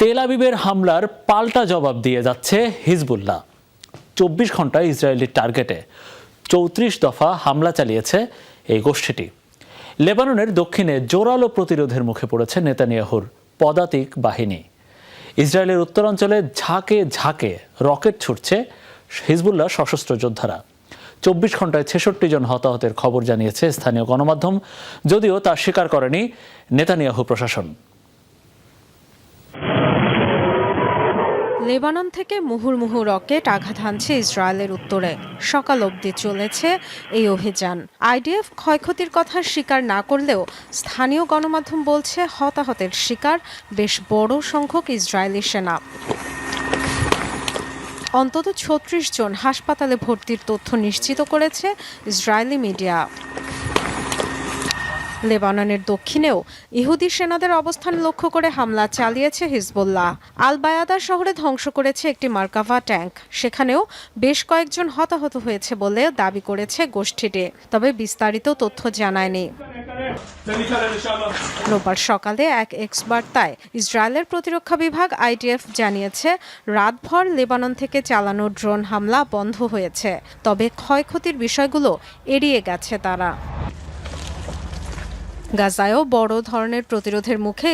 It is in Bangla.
তেল আবিবের হামলার পাল্টা জবাব দিয়ে যাচ্ছে হিজবুল্লাহ। চব্বিশ ঘন্টায় ইসরায়েলি টার্গেটে চৌত্রিশ দফা হামলা চালিয়েছে এই গোষ্ঠীটি। লেবাননের দক্ষিণে জোরালো প্রতিরোধের মুখে পড়েছে নেতানিয়াহুর পদাতিক বাহিনী। ইসরায়েলের উত্তরাঞ্চলে ঝাঁকে ঝাঁকে রকেট ছুটছে হিজবুল্লাহ সশস্ত্র যোদ্ধারা। চব্বিশ ঘন্টায় ছেষট্টি জন হতাহতের খবর জানিয়েছে স্থানীয় গণমাধ্যম, যদিও তা স্বীকার করেনি নেতানিয়াহু প্রশাসন। লেবানন থেকে মুহুর্মুহু রকেট আঘাত হানছে ইসরায়েলের উত্তরে। সকাল অবধি চলেছে এই অভিযান। আইডিএফ ক্ষয়ক্ষতির কথা স্বীকার না করলেও স্থানীয় গণমাধ্যম বলছে হতাহতের শিকার বেশ বড় সংখ্যক ইসরায়েলি সেনা। অন্তত ছত্রিশ জন হাসপাতালে ভর্তির তথ্য নিশ্চিত করেছে ইসরায়েলি মিডিয়া। লেবাননের দক্ষিণেও ইহুদি সেনাদের অবস্থান লক্ষ্য করে হামলা চালিয়েছে হিজবুল্লাহ। আল বায়াদা শহরে ধ্বংস করেছে একটি মার্কাভা ট্যাঙ্ক। সেখানেও বেশ কয়েকজন হতাহত হয়েছে বলে দাবি করেছে গোষ্ঠীটি। তবে বিস্তারিত তথ্য জানায়নি। রোববার সকালে এক এক্স বার্তায় ইসরায়েলের প্রতিরক্ষা বিভাগ আইডিএফ জানিয়েছে, রাতভর লেবানন থেকে চালানো ড্রোন হামলা বন্ধ হয়েছে। তবে ক্ষয়ক্ষতির বিষয়গুলো এড়িয়ে গেছে তারা। গাজায়ও বড় ধরনের প্রতিরোধের মুখে